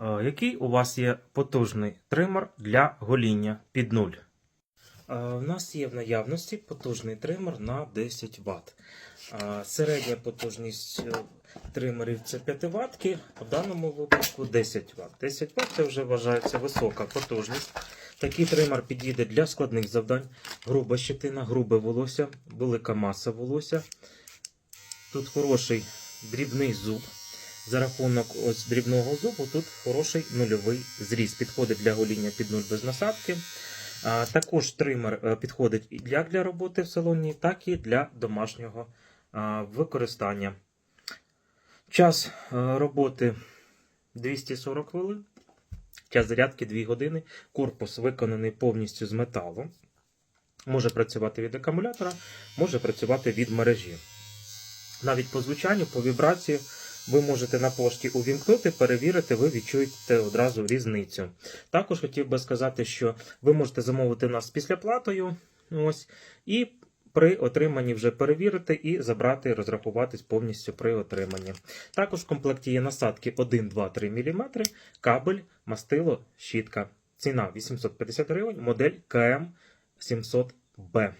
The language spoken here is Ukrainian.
Е, Який у вас є потужний тример для гоління під нуль? Е, У нас є в наявності потужний тример на 10 Вт. Е, Середня потужність е, тримерів це 5 Вт, в даному випадку 10 Вт. 10 Вт це вже вважається висока потужність. Такий тример підійде для складних завдань. Груба щетина, грубе волосся, велика маса волосся. Тут хороший дрібний зуб. За рахунок ось дрібного зубу тут хороший нульовий зріз. Підходить для гоління під нуль без насадки. Також тример е, підходить як для роботи в салоні, так і для домашнього використання. Час е, роботи 240 хвилин. Час зарядки 2 години. Корпус виконаний повністю з металу. Може працювати від акумулятора, може працювати від мережі. Навіть по звучанню, по вібрації ви можете на пошті увімкнути, перевірити, ви відчуєте одразу різницю. Також хотів би сказати, що ви можете замовити нас після платою. Ось, і при отриманні вже перевірити і забрати, розрахуватись повністю при отриманні. Також в комплекті є насадки 1, 2, 3 мм, кабель, мастило, щітка. Ціна 850 гривень, модель КМ 700B.